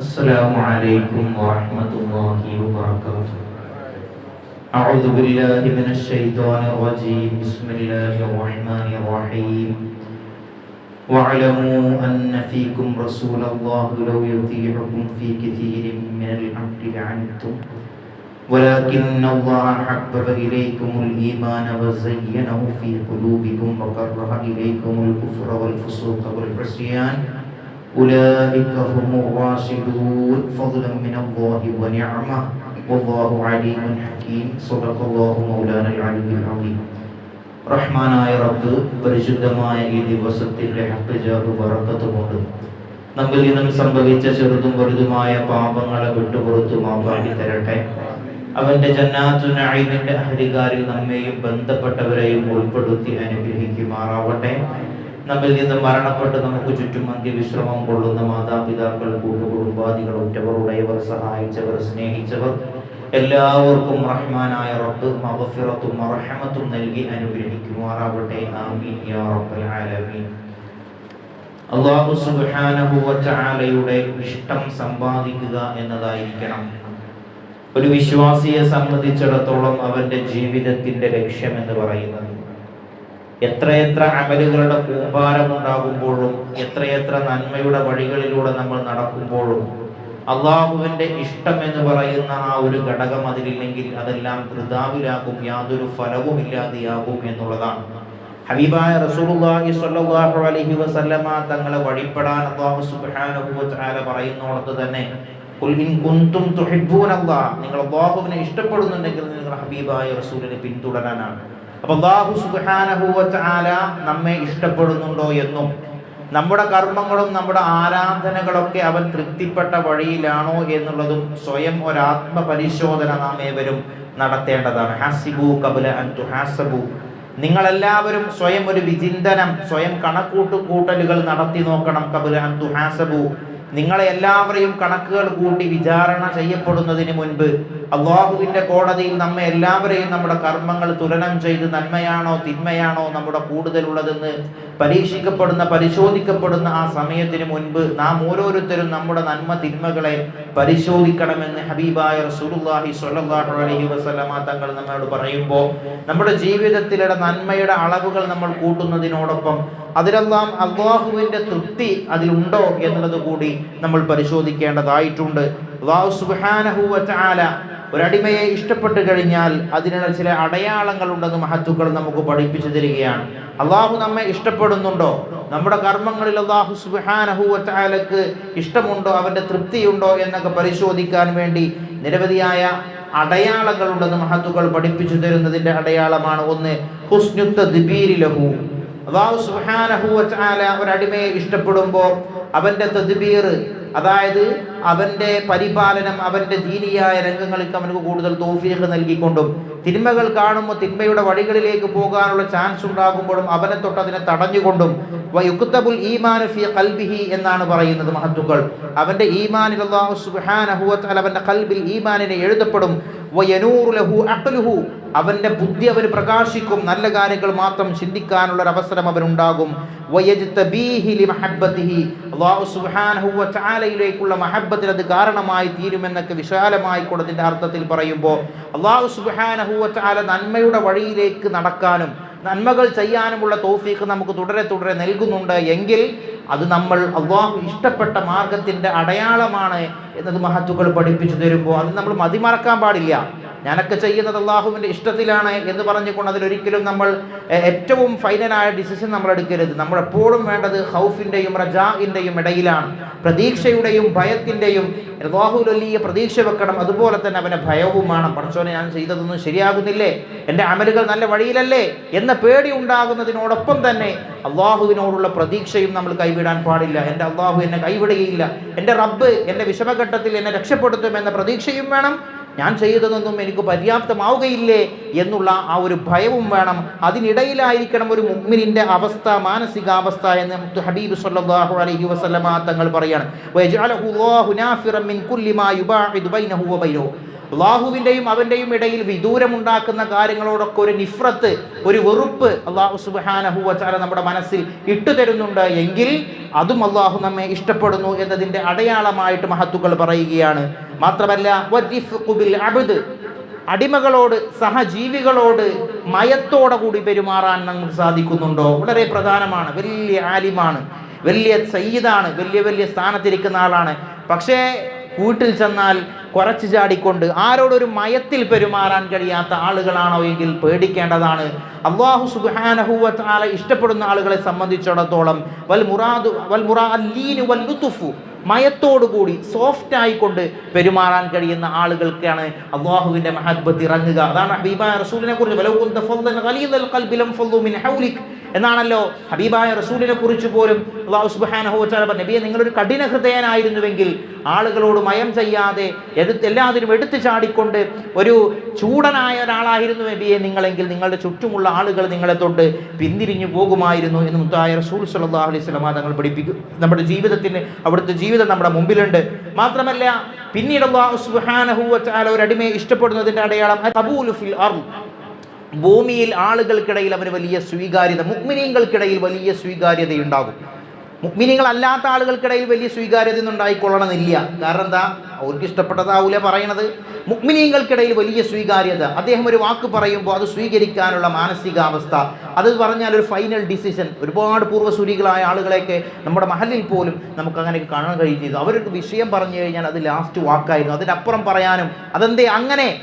السلام عليكم ورحمة الله وبركاته. أعوذ بالله من الشيطان الرجيم. بسم الله الرحمن الرحيم. واعلموا أن فيكم رسول الله لو يطيعكم في كثير من الأمر لعنتم. ولكن الله حبب إليكم الإيمان وزينه في قلوبكم وكره إليكم الكفر والفسوق والعصيان. أولئك هم الراشدون فضلا من الله ونعمة والله عليم حكيم صدق الله مولانا العلي العظيم റഹ്മാനായ റബ്ബ് പരിശുദ്ധമായ ഈ ദിവസത്തിന്റെ ഹക്കജാബ് വറക്കത്തുകൊണ്ട് നമ്മിൽ നിന്നും സംഭവിച്ച ചെറുതും വലുതുമായ പാപങ്ങളെ വിട്ടുപുറത്തു മാപ്പാടി തരട്ടെ അവന്റെ ജന്നാത്തുനായിന്റെ അഹരികാരിൽ നമ്മെയും ബന്ധപ്പെട്ടവരെയും ഉൾപ്പെടുത്തി അനുഗ്രഹിക്കുമാറാവട്ടെ നമ്മിൽ നിന്ന് മരണപ്പെട്ട് നമുക്ക് ചുറ്റും അന്ത്യവിശ്രമം കൊള്ളുന്ന മാതാപിതാക്കൾ കൂട്ടുകുടുംബാദികൾ ഉറ്റവർ ഉടയവർ സഹായിച്ചവർ സ്നേഹിച്ചവർ എല്ലാവർക്കും റഹ്മാനായ റബ്ബ് മഗ്ഫിറത്തും റഹ്മത്തും നൽകി അനുഗ്രഹിക്കുമാറാവട്ടെ ആമീൻ യാ റബ്ബൽ ആലമീൻ. അള്ളാഹു സുബ്ഹാനഹു വ തആലയുടെ ഇഷ്ടം സമ്പാദിക്കുക എന്നതായിരിക്കണം. ഒരു വിശ്വാസിയെ സംബന്ധിച്ചിടത്തോളം അവന്റെ ജീവിതത്തിന്റെ ലക്ഷ്യം എന്ന് പറയുന്നത്. എത്രയെത്ര അമലുകളുടെ ഉണ്ടാകുമ്പോഴും എത്രയെത്ര നന്മയുടെ വഴികളിലൂടെ നമ്മൾ നടക്കുമ്പോഴും അള്ളാഹുവിന്റെ ഇഷ്ടം എന്ന് പറയുന്ന ആ ഒരു ഘടകം അതിലില്ലെങ്കിൽ അതെല്ലാം കൃതാവിലാകും യാതൊരു ഫലവും ഇല്ലാതെയാകും എന്നുള്ളതാണ്. ഹബീബായ റസൂലുള്ളാഹി സ്വല്ലല്ലാഹു അലൈഹി വസല്ലമ തങ്ങളെ വഴിപ്പെടാൻ അല്ലാഹു സുബ്ഹാനഹു വതആല പറയുന്നോടത്ത് തന്നെ ഖുൽ ഇൻ കുൻതും തുഹിബ്ബൂനല്ലാഹ് നിങ്ങൾ അല്ലാഹുവിനെ ഇഷ്ടപ്പെടുന്നുണ്ടെങ്കിൽ നിങ്ങൾ ഹബീബായ റസൂലിനെ പിന്തുടരാനാണ്. അപ്പോൾ അള്ളാഹു തആല നമ്മെ ഇഷ്ടപ്പെടുന്നുണ്ടോ എന്നും നമ്മുടെ കർമ്മങ്ങളും നമ്മുടെ ആരാധനകളൊക്കെ അവൻ തൃപ്തിപ്പെട്ട വഴിയിലാണോ എന്നുള്ളതും സ്വയം ഒരാത്മ പരിശോധന നാം ഏവരും നടത്തേണ്ടതാണ്. ഹാസിബു കബുല അൻതു ഹാസബു നിങ്ങളെല്ലാവരും സ്വയം ഒരു വിചിന്തനം സ്വയം കണക്കൂട്ടു കൂട്ടലുകൾ നടത്തി നോക്കണം കബുല അൻ തുഹാസബു. നിങ്ങളെ എല്ലാവരെയും കണക്കുകൾ കൂട്ടി വിചാരണ ചെയ്യപ്പെടുന്നതിന് മുൻപ് അള്ളാഹുവിന്റെ കോടതിയിൽ നമ്മെ എല്ലാവരെയും നമ്മുടെ കർമ്മങ്ങൾ തുലനം ചെയ്ത് നന്മയാണോ തിന്മയാണോ നമ്മുടെ കൂടുതലുള്ളതെന്ന് പരീക്ഷിക്കപ്പെടുന്ന പരിശോധിക്കപ്പെടുന്ന ആ സമയത്തിന് മുൻപ് നാം ഓരോരുത്തരും നമ്മുടെ നന്മ തിന്മകളെ പരിശോധിക്കണമെന്ന് ഹബീബായ റസൂലുള്ളാഹി സ്വല്ലല്ലാഹു അലൈഹി വസല്ലമ തങ്ങൾ നമ്മോട് പറയുമ്പോൾ നമ്മുടെ ജീവിതത്തിലെ നന്മയുടെ അളവുകൾ നമ്മൾ കൂട്ടുന്നതിനോടൊപ്പം അതിലെല്ലാം അള്ളാഹുവിന്റെ തൃപ്തി അതിലുണ്ടോ എന്നുള്ളത് കൂടി നമ്മൾ പരിശോധിക്കേണ്ടതായിട്ടുണ്ട്. സുബ്ഹാനഹു ഒരടിമയെ ഇഷ്ടപ്പെട്ടു കഴിഞ്ഞാൽ അതിനുള്ള ചില അടയാളങ്ങൾ ഉണ്ടെന്ന് മഹത്തുക്കൾ നമുക്ക് പഠിപ്പിച്ചു തരികയാണ്. അള്ളാഹു നമ്മെ ഇഷ്ടപ്പെടുന്നുണ്ടോ? നമ്മുടെ കർമ്മങ്ങളിൽ അള്ളാഹു സുബാനഹുവലക്ക് ഇഷ്ടമുണ്ടോ? അവന്റെ തൃപ്തിയുണ്ടോ? എന്നൊക്കെ പരിശോധിക്കാൻ വേണ്ടി നിരവധിയായ അടയാളങ്ങളുണ്ടെന്ന് മഹത്തുക്കൾ പഠിപ്പിച്ചു തരുന്നതിന്റെ അടയാളമാണ് ഒന്ന് ഹുസ്നുത്ത ദിബീരിലഹു അള്ളാഹു സുബാനഹുവല ഒരടിമയെ ഇഷ്ടപ്പെടുമ്പോൾ അവന്റെ തദ്ബീർ അതായത് അവന്റെ പരിപാലനം അവന്റെ ദീനിയായ രംഗങ്ങൾക്ക് അവനക്ക് കൂടുതൽ തോഫീഹ് നൽകിക്കൊണ്ടും തിന്മകൾ കാണുമ്പോൾ തിന്മയുടെ വഴികളിലേക്ക് പോകാനുള്ള ചാൻസ് ഉണ്ടാകുമ്പോഴും അവനെ തൊട്ട് അതിനെ തടഞ്ഞുകൊണ്ടും യുക്തബുൽ ഈമാൻ ഫി ഖൽബിഹി എന്നാണ് പറയുന്നത് മഹത്തുക്കൾ. അവന്റെ ഈമാനിൽ അവന്റെ ഖൽബിൽ ഈമാനിനെ എഴുതപ്പെടും. അവന്റെ ബുദ്ധി അവന് പ്രകാശിക്കും. നല്ല കാര്യങ്ങൾ മാത്രം ചിന്തിക്കാനുള്ള ഒരു അവസരം അവനുണ്ടാകും. വയജ്തബീഹി മഹബത്തിന് അത് കാരണമായി തീരുമെന്നൊക്കെ വിശാലമായി കൊടുത്തിന്റെ അർത്ഥത്തിൽ പറയുമ്പോൾ അള്ളാഹു സുബ്ഹാനഹു വ നന്മയുടെ വഴിയിലേക്ക് നടക്കാനും നന്മകൾ ചെയ്യാനുമുള്ള തോഫീക്ക് നമുക്ക് തുടരെ തുടരെ നൽകുന്നുണ്ട് എങ്കിൽ അത് നമ്മൾ അള്ളാഹു ഇഷ്ടപ്പെട്ട മാർഗത്തിന്റെ അടയാളമാണ് എന്നത് മഹത്തുക്കൾ പഠിപ്പിച്ചു തരുമ്പോൾ അത് നമ്മൾ മതിമറക്കാൻ പാടില്ല. ഞാനൊക്കെ ചെയ്യുന്നത് അള്ളാഹുവിന്റെ ഇഷ്ടത്തിലാണ് എന്ന് പറഞ്ഞുകൊണ്ട് അതിലൊരിക്കലും നമ്മൾ ഏറ്റവും ഫൈനലായ ഡിസിഷൻ നമ്മൾ എടുക്കരുത്. നമ്മൾ എപ്പോഴും വേണ്ടത് ഹൗഫിന്റെയും റജാഇന്റെയും ഇടയിലാണ്. പ്രതീക്ഷയുടെയും ഭയത്തിന്റെയും അള്ളാഹുൽ വലിയ പ്രതീക്ഷ വെക്കണം. അതുപോലെ തന്നെ അവനെ ഭയവും വേണം. പഠിച്ചോനെ ഞാൻ ചെയ്തതൊന്നും ശരിയാകുന്നില്ലേ? എന്റെ അമലുകൾ നല്ല വഴിയിലല്ലേ? എന്ന പേടി ഉണ്ടാകുന്നതിനോടൊപ്പം തന്നെ അള്ളാഹുവിനോടുള്ള പ്രതീക്ഷയും നമ്മൾ കൈവിടാൻ പാടില്ല. എന്റെ അള്ളാഹു എന്നെ കൈവിടുകയില്ല. എന്റെ റബ്ബ് എന്റെ വിഷമഘട്ടത്തിൽ എന്നെ രക്ഷപ്പെടുത്തും എന്ന പ്രതീക്ഷയും വേണം. ഞാൻ ചെയ്തതൊന്നും എനിക്ക് പര്യാപ്തമാവുകയില്ലേ എന്നുള്ള ആ ഒരു ഭയവും വേണം. അതിനിടയിലായിരിക്കണം ഒരു മുഗ്മിനിന്റെ അവസ്ഥ മാനസികാവസ്ഥ എന്ന് ഹബീബ് സല്ലാഹു അലൈഹി വസല്ലമ തങ്ങൾ പറയാണ്. അള്ളാഹുവിന്റെയും അവന്റെയും ഇടയിൽ വിദൂരമുണ്ടാക്കുന്ന കാര്യങ്ങളോടൊക്കെ ഒരു നിഫ്രത്ത് ഒരു വെറുപ്പ് അള്ളാഹു സുബാനഹുവച്ചാല നമ്മുടെ മനസ്സിൽ ഇട്ടു തരുന്നുണ്ട്. എങ്കിൽ അതും അള്ളാഹു നമ്മെ ഇഷ്ടപ്പെടുന്നു എന്നതിന്റെ അടയാളമായിട്ട് മഹത്തുക്കൾ പറയുകയാണ്. മാത്രമല്ല അബ്ദ് അടിമകളോട് സഹജീവികളോട് മയത്തോടെ കൂടി പെരുമാറാൻ നമുക്ക് സാധിക്കുന്നുണ്ടോ? വളരെ പ്രധാനമാണ്. വലിയ ആലിമാണ്. വലിയ സയ്യിദാണ്. വലിയ വലിയ സ്ഥാനത്തിരിക്കുന്ന ആളാണ്. പക്ഷേ വീട്ടിൽ ചെന്നാൽ കുറച്ച് ചാടിക്കൊണ്ട് ആരോടൊരു മയത്തിൽ പെരുമാറാൻ കഴിയാത്ത ആളുകളാണോ എങ്കിൽ പേടിക്കേണ്ടതാണ്. അള്ളാഹു സുബാനഹുവല ഇഷ്ടപ്പെടുന്ന ആളുകളെ സംബന്ധിച്ചിടത്തോളം വൽ മുറാദു വൽ മുറാ അല്ലീനു വൽ ലുത്തുഫു മയത്തോടുകൂടി സോഫ്റ്റ് ആയിക്കൊണ്ട് പെരുമാറാൻ കഴിയുന്ന ആളുകൾക്കാണ് അള്ളാഹുവിന്റെ മഹബത്ത് ഇറങ്ങുക. അതാണ് ഹബീബായ റസൂലിനെ കുറിച്ച് എന്നാണല്ലോ ഹബീബായ റസൂലിനെ കുറിച്ച് പോലും അള്ളാഹു പറഞ്ഞു നബിയെ നിങ്ങളൊരു കഠിന ഹൃദയനായിരുന്നുവെങ്കിൽ ആളുകളോട് മയം ചെയ്യാതെ എടുത്ത് എല്ലാത്തിനും എടുത്തു ചാടിക്കൊണ്ട് ഒരു ചൂടനായ ഒരാളായിരുന്നു നബിയെ നിങ്ങളെങ്കിൽ നിങ്ങളുടെ ചുറ്റുമുള്ള ആളുകൾ നിങ്ങളെ തൊട്ട് പിന്തിരിഞ്ഞു പോകുമായിരുന്നു എന്ന് മുത്തായ റസൂൽ സല്ലല്ലാഹു അലൈഹി വസല്ലം തങ്ങൾ പഠിപ്പിക്കും. നമ്മുടെ ജീവിതത്തിന് അവിടുത്തെ ജീവിതം നമ്മുടെ മുമ്പിലുണ്ട്. മാത്രമല്ല പിന്നീട് അള്ളാഹു സുബ്ഹാനഹു വതആല ഒരു അടിമയെ ഇഷ്ടപ്പെടുന്നതിന്റെ അടയാളം ഫിൽ ഭൂമിയിൽ ആളുകൾക്കിടയിൽ അവന് വലിയ സ്വീകാര്യത മുക്മിനീങ്ങൾക്കിടയിൽ വലിയ സ്വീകാര്യതയുണ്ടാകും. മുക്മിനികളല്ലാത്ത ആളുകൾക്കിടയിൽ വലിയ സ്വീകാര്യത ഉണ്ടായിക്കൊള്ളണമെന്നില്ല. കാരണം എന്താ? അവർക്ക് ഇഷ്ടപ്പെട്ടതാവൂല പറയണത്. മുക്മിനീങ്ങൾക്കിടയിൽ വലിയ സ്വീകാര്യത. അദ്ദേഹം ഒരു വാക്ക് പറയുമ്പോൾ അത് സ്വീകരിക്കാനുള്ള മാനസികാവസ്ഥ. അത് പറഞ്ഞാൽ ഒരു ഫൈനൽ ഡിസിഷൻ ഒരുപാട് പൂർവസൂരികളായ ആളുകളെയൊക്കെ നമ്മുടെ മഹലിൽ പോലും നമുക്ക് അങ്ങനെയൊക്കെ കാണാൻ കഴിയുന്നത് അവരൊരു വിഷയം പറഞ്ഞു കഴിഞ്ഞാൽ അത് ലാസ്റ്റ് വാക്കായിരുന്നു. അതിനപ്പുറം പറയാനും അതെന്തേ അങ്ങനെ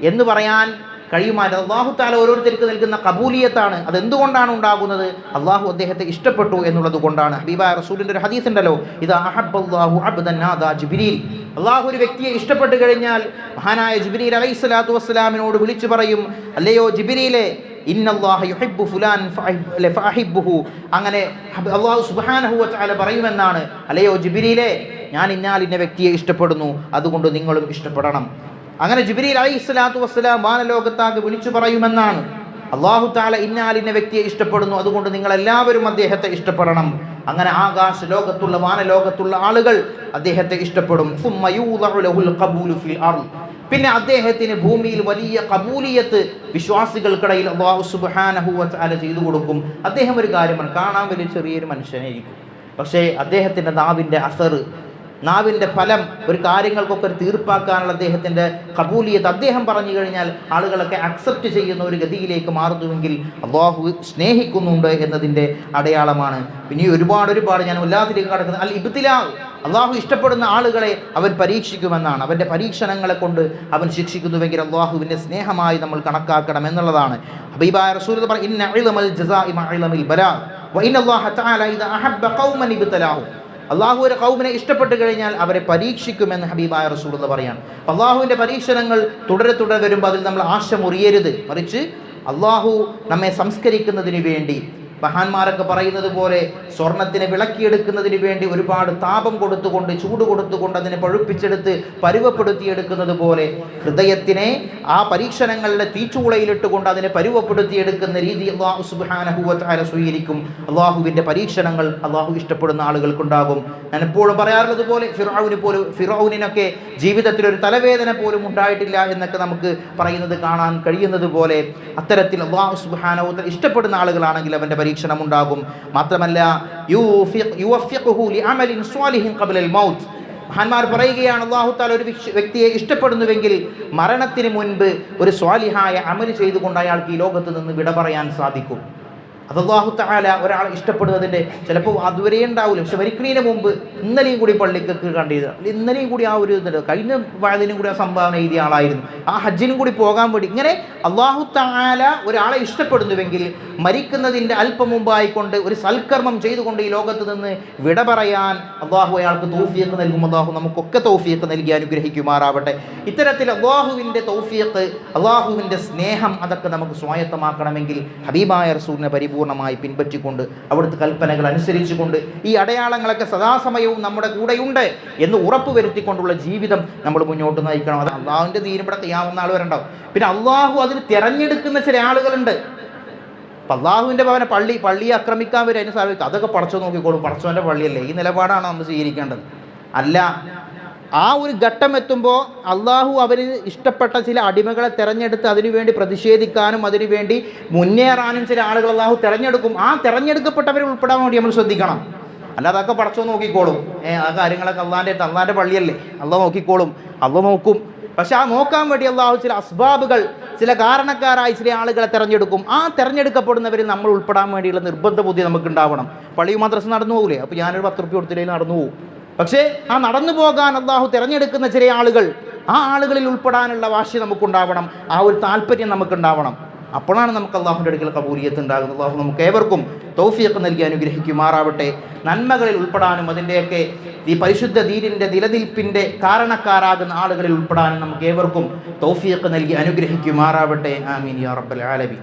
എന്ന് പറയാൻ കഴിയുമായിരുന്നു അള്ളാഹു താല ഓരോരുത്തർക്ക് നൽകുന്ന കബൂലിയത്താണ്. അതെന്തുകൊണ്ടാണ് ഉണ്ടാകുന്നത്? അള്ളാഹു അദ്ദേഹത്തെ ഇഷ്ടപ്പെട്ടു എന്നുള്ളത് കൊണ്ടാണ്. ഹബീബ റസൂലിന്റെ ഒരു ഹദീസ് ഉണ്ടല്ലോ. ഇത് അബ്ദന്നാദാ ജിബ്രീൽ. അള്ളാഹു ഒരു വ്യക്തിയെ ഇഷ്ടപ്പെട്ട് കഴിഞ്ഞാൽ മഹാനായ ജിബ്രീൽ അലൈഹി സ്വലാത്തു വസ്സലാമിനോട് വിളിച്ചു പറയും അല്ലയോ ജിബിരിയിലെ അങ്ങനെ അള്ളാഹു പറയുമെന്നാണ്. അല്ലയോ ജിബിരിയിലെ ഞാൻ ഇന്നാലിന്ന വ്യക്തിയെ ഇഷ്ടപ്പെടുന്നു. അതുകൊണ്ട് നിങ്ങളും ഇഷ്ടപ്പെടണം. അങ്ങനെ ജിബിരി അലൈഹി സ്വലാത്തു വസ്സലാം വാനലോകത്താകെ വിളിച്ചു പറയുമെന്നാണ്. അള്ളാഹു താല ഇന്നാലിന്ന വ്യക്തിയെ ഇഷ്ടപ്പെടുന്നു. അതുകൊണ്ട് നിങ്ങൾ എല്ലാവരും അദ്ദേഹത്തെ ഇഷ്ടപ്പെടണം. അങ്ങനെ ആകാശ ലോകത്തുള്ള വാനലോകത്തുള്ള ആളുകൾ അദ്ദേഹത്തെ ഇഷ്ടപ്പെടും. പിന്നെ അദ്ദേഹത്തിന് ഭൂമിയിൽ വലിയ കബൂലിയത്ത് വിശ്വാസികൾക്കിടയിൽ അള്ളാഹു സുബാനഹുവത്ത് അല ചെയ്തു കൊടുക്കും. അദ്ദേഹം ഒരു കാര്യമാണ് കാണാൻ വലിയ ചെറിയൊരു മനുഷ്യനായിരിക്കും പക്ഷേ അദ്ദേഹത്തിന്റെ നാവിന്റെ അസർ നാവിന്റെ ഫലം ഒരു കാര്യങ്ങൾക്കൊക്കെ ഒരു തീർപ്പാക്കാനുള്ള അദ്ദേഹത്തിന്റെ കബൂലിയത്ത് അദ്ദേഹം പറഞ്ഞു കഴിഞ്ഞാൽ ആളുകളൊക്കെ അക്സെപ്റ്റ് ചെയ്യുന്ന ഒരു ഗതിയിലേക്ക് മാറുന്നുവെങ്കിൽ അള്ളാഹു സ്നേഹിക്കുന്നുണ്ട് എന്നതിന്റെ അടയാളമാണ്. പിന്നെ ഒരുപാട് ഒരുപാട് ഞാൻ ഉല്ലാത്തിലേക്ക് കടക്കുന്നത്. അല്ല ഇബ്തിലാ അള്ളാഹു ഇഷ്ടപ്പെടുന്ന ആളുകളെ അവൻ പരീക്ഷിക്കുമെന്നാണ്. അവന്റെ പരീക്ഷണങ്ങളെ കൊണ്ട് അവൻ ശിക്ഷിക്കുന്നുവെങ്കിൽ അള്ളാഹുവിന്റെ സ്നേഹമായി നമ്മൾ കണക്കാക്കണം എന്നുള്ളതാണ്. ഹബീബായ റസൂൽ പറഞ്ഞു ഇന്ന ഇളമൽ ജസാഇ മഇളമിൽ ബലാ. വ ഇന്ന അല്ലാഹ തആല അഹബ്ബ ഇബ്തലാഹു. അള്ളാഹു ഒരു കൗമിനെ ഇഷ്ടപ്പെട്ട് കഴിഞ്ഞാൽ അവരെ പരീക്ഷിക്കുമെന്ന് ഹബീബായ റസൂൾ എന്ന് പറയാണ് അള്ളാഹുവിന്റെ പരീക്ഷണങ്ങൾ തുടരെ തുടരെ വരുമ്പോൾ അതിൽ നമ്മൾ ആശ മുറിയരുത്. മറിച്ച് അള്ളാഹു നമ്മെ സംസ്കരിക്കുന്നതിന് വേണ്ടി മഹാന്മാരൊക്കെ പറയുന്നത് പോലെ സ്വർണത്തിനെ വിളക്കിയെടുക്കുന്നതിന് വേണ്ടി ഒരുപാട് താപം കൊടുത്തുകൊണ്ട് ചൂട് കൊടുത്തുകൊണ്ട് അതിനെ പഴുപ്പിച്ചെടുത്ത് പരുവപ്പെടുത്തിയെടുക്കുന്നത് പോലെ ഹൃദയത്തിനെ ആ പരീക്ഷണങ്ങളുടെ തീച്ചൂളയിലിട്ടുകൊണ്ട് അതിനെ പരുവപ്പെടുത്തിയെടുക്കുന്ന രീതി അള്ളാഹു സുബാനഹുവാര സ്വീകരിക്കും. അള്ളാഹുവിന്റെ പരീക്ഷണങ്ങൾ അള്ളാഹു ഇഷ്ടപ്പെടുന്ന ആളുകൾക്കുണ്ടാകും. ഞാൻ എപ്പോഴും പറയാറുള്ളത് പോലെ ഫിറൌന് പോലും ഫിറൌനിനൊക്കെ ജീവിതത്തിൽ ഒരു തലവേദന പോലും ഉണ്ടായിട്ടില്ല എന്നൊക്കെ നമുക്ക് പറയുന്നത് കാണാൻ കഴിയുന്നത് പോലെ അത്തരത്തിൽ അള്ളാഹു സുബാനഹുത്ത ഇഷ്ടപ്പെടുന്ന ആളുകളാണെങ്കിൽ അവന്റെ പരീക്ഷണം ഉണ്ടാകും മാത്രമല്ല മഹാന്മാർ പറയുകയാണ് അള്ളാഹുത്താൽ ഒരു വ്യക്തിയെ ഇഷ്ടപ്പെടുന്നുവെങ്കിൽ മരണത്തിന് മുൻപ് ഒരു സ്വാലിഹായ അമൽ ചെയ്തുകൊണ്ട് അയാൾക്ക് ഈ ലോകത്ത് നിന്ന് വിട പറയാൻ സാധിക്കും. അത് അള്ളാഹു താല ഒരാളെ ഇഷ്ടപ്പെടുന്നതിന്റെ ചിലപ്പോൾ അതുവരെ ഉണ്ടാവില്ല. പക്ഷെ മരിക്കണീന് മുമ്പ് ഇന്നലെയും കൂടി പള്ളിക്കൊക്കെ കണ്ടിരുന്നു. ഇന്നലെയും കൂടി ആ ഒരു ഇതുണ്ട്. കഴിഞ്ഞ വയതിനും കൂടി ആ സംഭാവന എഴുതിയ ആളായിരുന്നു. ആ ഹജ്ജിനും കൂടി പോകാൻ വേണ്ടി ഇങ്ങനെ അള്ളാഹു താല ഒരാളെ ഇഷ്ടപ്പെടുന്നുവെങ്കിൽ മരിക്കുന്നതിന്റെ അല്പം മുമ്പായിക്കൊണ്ട് ഒരു സൽക്കർമ്മം ചെയ്തുകൊണ്ട് ഈ ലോകത്ത് നിന്ന് വിട പറയാൻ അള്ളാഹു അയാൾക്ക് തൗഫിയക്ക് നൽകും. അള്ളാഹു നമുക്കൊക്കെ തൗഫിയക്ക് നൽകി അനുഗ്രഹിക്കുമാറാവട്ടെ. ഇത്തരത്തിൽ അള്ളാഹുവിന്റെ തോഫിയത്ത് അള്ളാഹുവിന്റെ സ്നേഹം അതൊക്കെ നമുക്ക് സ്വായത്തമാക്കണമെങ്കിൽ ഹബീബായ റസൂലിനെ പരിപൂർണമായി പിൻപറ്റിക്കൊണ്ട് അവിടുത്തെ കൽപ്പനകൾ അനുസരിച്ചുകൊണ്ട് ഈ അടയാളങ്ങളൊക്കെ സദാസമയവും നമ്മുടെ കൂടെയുണ്ട് എന്ന് ഉറപ്പ് വരുത്തിക്കൊണ്ടുള്ള ജീവിതം നമ്മൾ മുന്നോട്ട് നയിക്കണം. അത് അള്ളാഹുവിന്റെ തീരുമ്പടെ ഇവിടെ ആൾ വരണ്ടാവും പിന്നെ അള്ളാഹു അതിന് തിരഞ്ഞെടുക്കുന്ന ചില ആളുകളുണ്ട്. അപ്പം അള്ളാഹുവിന്റെ ഭവന പള്ളി പള്ളിയെ ആക്രമിക്കാൻ വരെ അതിന് സാധിക്കും. അതൊക്കെ പടച്ചു നോക്കിക്കോളും. പടച്ചവന്റെ പള്ളിയല്ലേ? ഈ നിലപാടാണ് നമ്മൾ സ്വീകരിക്കേണ്ടത്? അല്ല. ആ ഒരു ഘട്ടം എത്തുമ്പോൾ അള്ളാഹു അവന് ഇഷ്ടപ്പെട്ട ചില അടിമകളെ തിരഞ്ഞെടുത്ത് അതിനുവേണ്ടി പ്രതിഷേധിക്കാനും അതിനുവേണ്ടി മുന്നേറാനും ചില ആളുകൾ അള്ളാഹു തിരഞ്ഞെടുക്കും. ആ തിരഞ്ഞെടുക്കപ്പെട്ടവരെ ഉൾപ്പെടാൻ വേണ്ടി നമ്മൾ ശ്രദ്ധിക്കണം. അല്ലാതെ അതൊക്കെ പടച്ചോ നോക്കിക്കോളും. ഏ ആ കാര്യങ്ങളൊക്കെ അള്ളാന്റെ അള്ളാന്റെ പള്ളിയല്ലേ? അള്ളാഹ് നോക്കിക്കോളും. അള്ളാഹ് നോക്കും. പക്ഷെ ആ നോക്കാൻ വേണ്ടി അള്ളാഹു ചില അസ്ബാബുകൾ ചില കാരണക്കാരായി ചില ആളുകളെ തിരഞ്ഞെടുക്കും. ആ തിരഞ്ഞെടുക്കപ്പെടുന്നവരിൽ നമ്മൾ ഉൾപ്പെടാൻ വേണ്ടിയുള്ള നിർബന്ധ ബുദ്ധി നമുക്ക് ഉണ്ടാവണം പള്ളി മദ്രസ നടന്നു പോകില്ലേ അപ്പോൾ ഞാനൊരു പത്ത് റുപ്യ കൊടുത്തില്ലെങ്കിൽ നടന്നു പോകും പക്ഷേ ആ നടന്നു പോകാൻ അള്ളാഹു തിരഞ്ഞെടുക്കുന്ന ചില ആളുകൾ ആ ആളുകളിൽ ഉൾപ്പെടാനുള്ള വാശി നമുക്കുണ്ടാവണം ആ ഒരു താല്പര്യം നമുക്കുണ്ടാവണം. അപ്പോഴാണ് നമുക്ക് അള്ളാഹുന്റെ അടുക്കൽ കബൂലിയത്ത് ഉണ്ടാകുന്നത്. അള്ളാഹു നമുക്ക് ഏവർക്കും തൗഫിയൊക്കെ നൽകി അനുഗ്രഹിക്കുമാറാവട്ടെ. നന്മകളിൽ ഉൾപ്പെടാനും അതിന്റെയൊക്കെ ഈ പരിശുദ്ധ ധീരിന്റെ നിലനിൽപ്പിന്റെ കാരണക്കാരാകുന്ന ആളുകളിൽ ഉൾപ്പെടാനും നമുക്ക് ഏവർക്കും തൗഫിയൊക്കെ നൽകി അനുഗ്രഹിക്കുമാറാവട്ടെ. ആമീൻ യാ റബ്ബൽ ആലമീൻ.